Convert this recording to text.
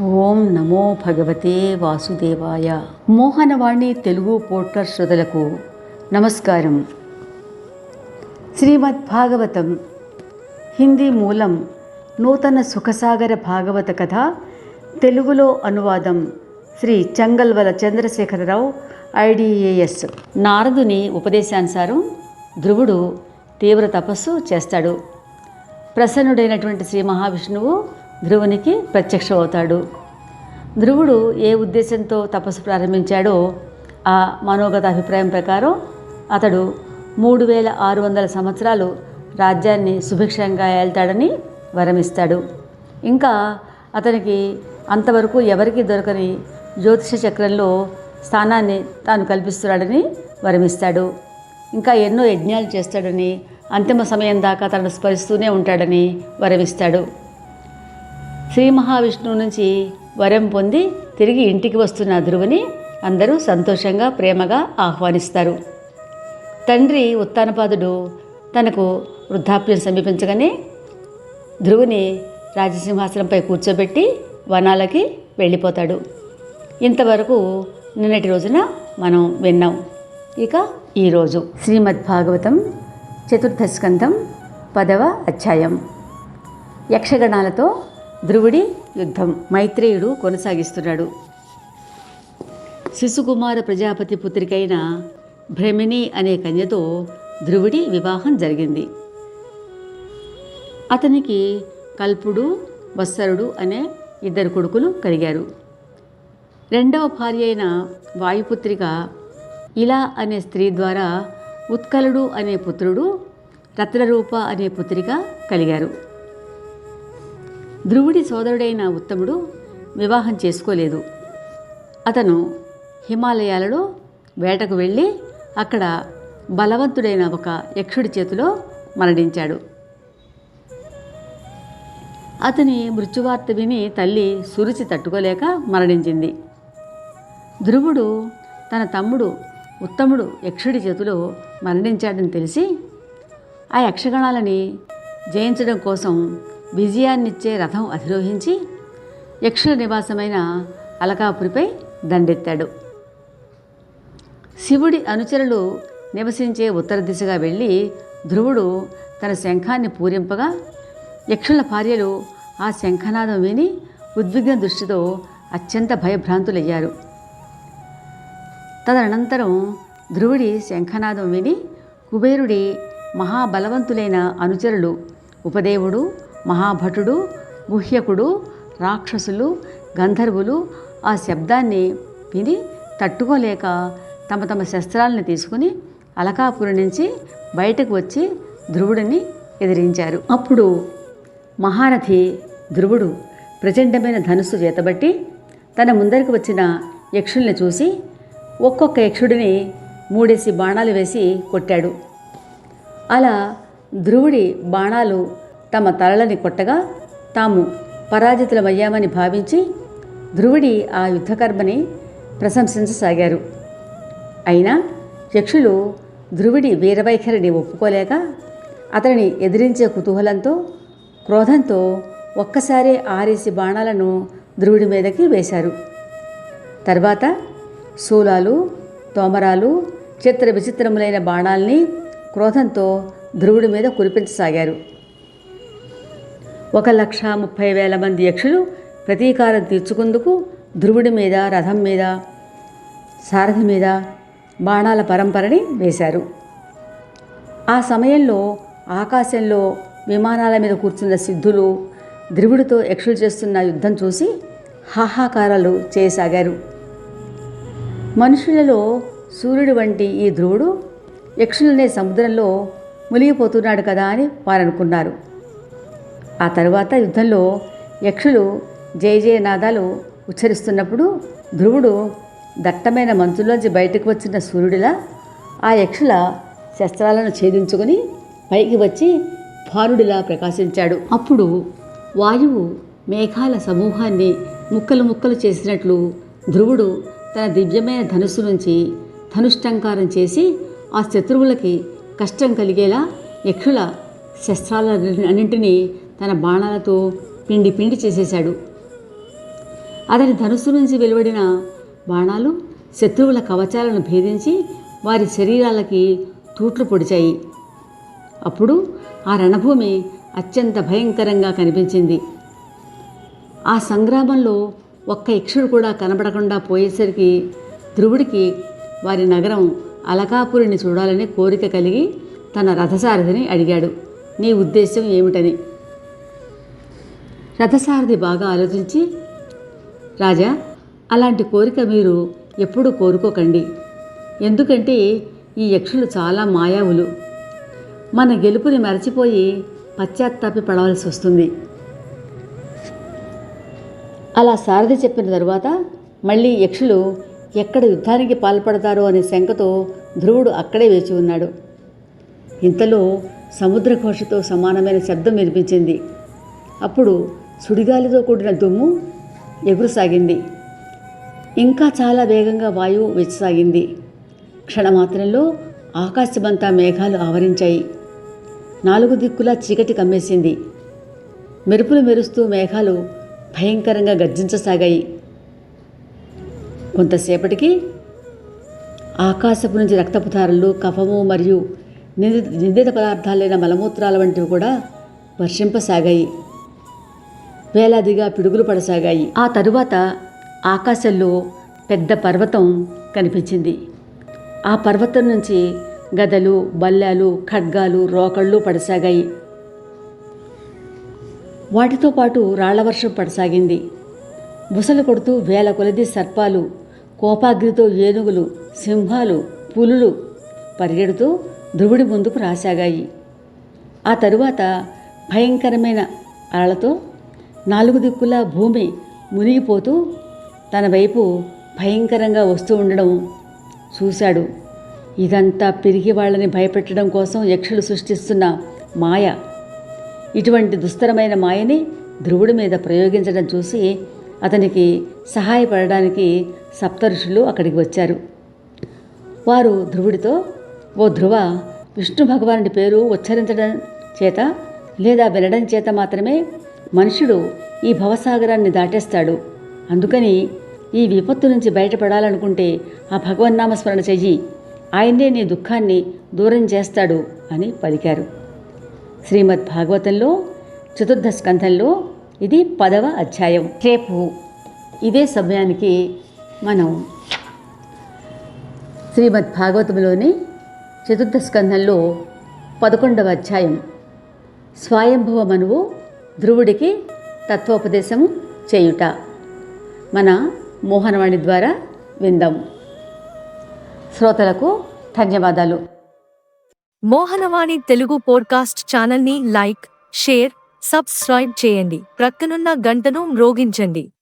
ఓం నమో భగవతే వాసుదేవాయ. మోహనవాణి తెలుగు పోర్టర్ శ్రోతలకు నమస్కారం. శ్రీమద్ భాగవతం హిందీ మూలం నూతన సుఖసాగర భాగవత కథ తెలుగులో అనువాదం శ్రీ చంగల్వల చంద్రశేఖరరావు ఐడిఏఎస్. నారదుని ఉపదేశానుసారం ధ్రువుడు తీవ్ర తపస్సు చేస్తాడు. ప్రసన్నుడైనటువంటి శ్రీ మహావిష్ణువు ధ్రువునికి ప్రత్యక్షమవుతాడు. ధ్రువుడు ఏ ఉద్దేశంతో తపస్సు ప్రారంభించాడో ఆ మనోగత అభిప్రాయం ప్రకారం అతడు మూడు వేల ఆరు వందల సంవత్సరాలు రాజ్యాన్ని సుభిక్షంగా ఏళ్తాడని వరమిస్తాడు. ఇంకా అతనికి అంతవరకు ఎవరికీ దొరకని జ్యోతిష చక్రంలో స్థానాన్ని తాను కల్పిస్తున్నాడని వరమిస్తాడు. ఇంకా ఎన్నో యజ్ఞాలు చేస్తాడని అంతిమ సమయం దాకా తనను స్మరిస్తూనే ఉంటాడని వరమిస్తాడు. శ్రీ మహావిష్ణువు నుంచి వరం పొంది తిరిగి ఇంటికి వస్తున్న ధ్రువుని అందరూ సంతోషంగా ప్రేమగా ఆహ్వానిస్తారు. తండ్రి ఉత్తానపాదుడు తనకు వృద్ధాప్యం సమీపించగానే ధ్రువుని రాజసింహాసనంపై కూర్చోబెట్టి వనాలకి వెళ్ళిపోతాడు. ఇంతవరకు నిన్నటి రోజున మనం విన్నాం. ఇక ఈరోజు శ్రీమద్ భాగవతం చతుర్థ స్కంధం పదవ అధ్యాయం. యక్షగణాలతో ధ్రువుడి యుద్ధం. మైత్రేయుడు కొనసాగిస్తున్నాడు. శిశుకుమార ప్రజాపతి పుత్రికైన భ్రమిణి అనే కన్యతో ధ్రువుడి వివాహం జరిగింది. అతనికి కల్పుడు వత్సరుడు అనే ఇద్దరు కొడుకులు కలిగారు. రెండవ భార్య అయిన వాయుపుత్రిక ఇలా అనే స్త్రీ ద్వారా ఉత్కలుడు అనే పుత్రుడు రత్నరూప అనే పుత్రిక కలిగారు. ధ్రువుడి సోదరుడైన ఉత్తముడు వివాహం చేసుకోలేదు. అతను హిమాలయాలలో వేటకు వెళ్ళి అక్కడ బలవంతుడైన ఒక యక్షుడి చేతిలో మరణించాడు. అతని మృత్యువార్త విని తల్లి సురుచి తట్టుకోలేక మరణించింది. ధ్రువుడు తన తమ్ముడు ఉత్తముడు యక్షుడి చేతిలో మరణించాడని తెలిసి ఆ యక్షగణాలని జయించడం కోసం విజయాన్నిచ్చే రథం అధిరోహించి యక్షుల నివాసమైన అలకాపురిపై దండెత్తాడు. శివుడి అనుచరులు నివసించే ఉత్తర దిశగా వెళ్ళి ధ్రువుడు తన శంఖాన్ని పూరింపగా యక్షుల భార్యలు ఆ శంఖనాదం విని ఉద్విగ్న దృష్టితో అత్యంత భయభ్రాంతులయ్యారు. తదనంతరం ధ్రువుడి శంఖనాదం విని కుబేరుడి మహాబలవంతులైన అనుచరులు ఉపదేవుడు మహాభటుడు గుహ్యకుడు రాక్షసులు గంధర్వులు ఆ శబ్దాన్ని విని తట్టుకోలేక తమ తమ శస్త్రాలను తీసుకుని అలకాపురి నుంచి బయటకు వచ్చి ధ్రువుడిని ఎదిరించారు. అప్పుడు మహారథి ధ్రువుడు ప్రచండమైన ధనుస్సు చేతబట్టి తన ముందరికి వచ్చిన యక్షుల్ని చూసి ఒక్కొక్క యక్షుడిని మూడేసి బాణాలు వేసి కొట్టాడు. అలా ధ్రువుడి బాణాలు తమ తలలని కొట్టగా తాము పరాజితులమయ్యామని భావించి ధ్రువుడి ఆ యుద్ధకర్మని ప్రశంసించసాగారు. అయినా యక్షులు ధ్రువుడి వీరవైఖరిని ఒప్పుకోలేక అతనిని ఎదిరించే కుతూహలంతో క్రోధంతో ఒక్కసారే ఆరేసి బాణాలను ధ్రువుడి మీదకి వేశారు. తర్వాత శూలాలు తోమరాలు చిత్ర విచిత్రములైన బాణాల్ని క్రోధంతో ధ్రువుడి మీద కురిపించసాగారు. ఒక లక్ష ముప్పై వేల మంది యక్షులు ప్రతీకారం తీర్చుకుందుకు ధ్రువుడి మీద రథం మీద సారథి మీద బాణాల పరంపరని వేశారు. ఆ సమయంలో ఆకాశంలో విమానాల మీద కూర్చున్న సిద్ధులు ధ్రువుడితో యక్షులు చేస్తున్న యుద్ధం చూసి హాహాకారాలు చేయసాగారు. మనుషులలో సూర్యుడు వంటి ఈ ధ్రువుడు యక్షులనే సముద్రంలో మునిగిపోతున్నాడు కదా అని వారనుకున్నారు. ఆ తరువాత యుద్ధంలో యక్షులు జయ జయనాదాలు ఉచ్చరిస్తున్నప్పుడు ధ్రువుడు దట్టమైన మంచులోంచి బయటకు వచ్చిన సూర్యుడిలా ఆ యక్షుల శస్త్రాలను ఛేదించుకొని పైకి వచ్చి భానుడిలా ప్రకాశించాడు. అప్పుడు వాయువు మేఘాల సమూహాన్ని ముక్కలు ముక్కలు చేసినట్లు ధ్రువుడు తన దివ్యమైన ధనుస్సు నుంచి ధనుష్టంకారం చేసి ఆ శత్రువులకి కష్టం కలిగేలా యక్షుల శస్త్రాలన్నింటినీ తన బాణాలతో పిండి పిండి చేసేశాడు. అతని ధనుస్సు నుంచి వెలువడిన బాణాలు శత్రువుల కవచాలను భేదించి వారి శరీరాలకి తూట్లు పొడిచాయి. అప్పుడు ఆ రణభూమి అత్యంత భయంకరంగా కనిపించింది. ఆ సంగ్రామంలో ఒక్క యక్షుడు కూడా కనబడకుండా పోయేసరికి ధ్రువుడికి వారి నగరం అలకాపురిని చూడాలని కోరిక కలిగి తన రథసారథిని అడిగాడు. నీ ఉద్దేశం ఏమిటని? రథసారథి బాగా ఆలోచించి రాజా అలాంటి కోరిక మీరు ఎప్పుడూ కోరుకోకండి. ఎందుకంటే ఈ యక్షులు చాలా మాయావులు. మన గెలుపుని మరచిపోయి పశ్చాత్తాపి పడవలసి వస్తుంది అలా సారథి చెప్పిన తరువాత మళ్ళీ యక్షులు ఎక్కడ యుద్ధానికి పాల్పడతారో అనే శంకతో ధ్రువుడు అక్కడే వేచి ఉన్నాడు. ఇంతలో సముద్రఘోషతో సమానమైన శబ్దం వినిపించింది. అప్పుడు సుడిగాలితో కూడిన దుమ్ము ఎగురుసాగింది. ఇంకా చాలా వేగంగా వాయువు వెచ్చసాగింది. క్షణమాత్రంలో ఆకాశమంతా మేఘాలు ఆవరించాయి. నాలుగు దిక్కులా చీకటి కమ్మేసింది. మెరుపులు మెరుస్తూ మేఘాలు భయంకరంగా గర్జించసాగాయి. కొంతసేపటికి ఆకాశపు నుంచి రక్తపు ధారలు కఫము మరియు నిందిత నిందిత పదార్థాలైన మలమూత్రాల వంటివి కూడా వర్షింపసాగాయి. వేలాదిగా పిడుగులు పడసాగాయి. ఆ తరువాత ఆకాశంలో పెద్ద పర్వతం కనిపించింది. ఆ పర్వతం నుంచి గదలు బల్లాలు ఖడ్గాలు రోకళ్ళు పడసాగాయి. వాటితో పాటు రాళ్ళవర్షం పడసాగింది. బుసలు కొడుతూ వేల కొలది సర్పాలు కోపాగ్నితో ఏనుగులు సింహాలు పులులు పరిగెడుతూ ధ్రువుడి ముందుకు రాసాగాయి. ఆ తరువాత భయంకరమైన అలలతో నాలుగు దిక్కులా భూమి మునిగిపోతూ తన వైపు భయంకరంగా వస్తూ ఉండడం చూశాడు. ఇదంతా పిరిగి వాళ్ళని భయపెట్టడం కోసం యక్షులు సృష్టిస్తున్న మాయ. ఇటువంటి దుస్తరమైన మాయని ధ్రువుడి మీద ప్రయోగించడం చూసి అతనికి సహాయపడడానికి సప్తఋషులు అక్కడికి వచ్చారు. వారు ధ్రువుడితో ఓ ధ్రువ విష్ణు భగవానుడి పేరు ఉచ్చరించడం చేత లేదా వినడం చేత మాత్రమే మనుషుడు ఈ భవసాగరాన్ని దాటేస్తాడు. అందుకని ఈ విపత్తు నుంచి బయటపడాలనుకుంటే ఆ భగవన్నామస్మరణ చెయ్యి. ఆయనే నీ దుఃఖాన్ని దూరం చేస్తాడు అని పలికారు. శ్రీమద్ భాగవతంలో చతుర్థ స్కంధంలో ఇది పదవ అధ్యాయం. రేపు ఇదే సమయానికి మనం శ్రీమద్ భాగవతంలోని చతుర్థ స్కంధంలో పదకొండవ అధ్యాయం. స్వయంభవ మనువు ధ్రువుడికి తత్వోపదేశము చేయుట. మన మోహనవాణి ద్వారా విందాం. శ్రోతలకు ధన్యవాదాలు. మోహనవాణి తెలుగు పోడ్కాస్ట్ ఛానల్ని లైక్ షేర్ సబ్స్క్రైబ్ చేయండి. ప్రక్కనున్న గంటను మ్రోగించండి.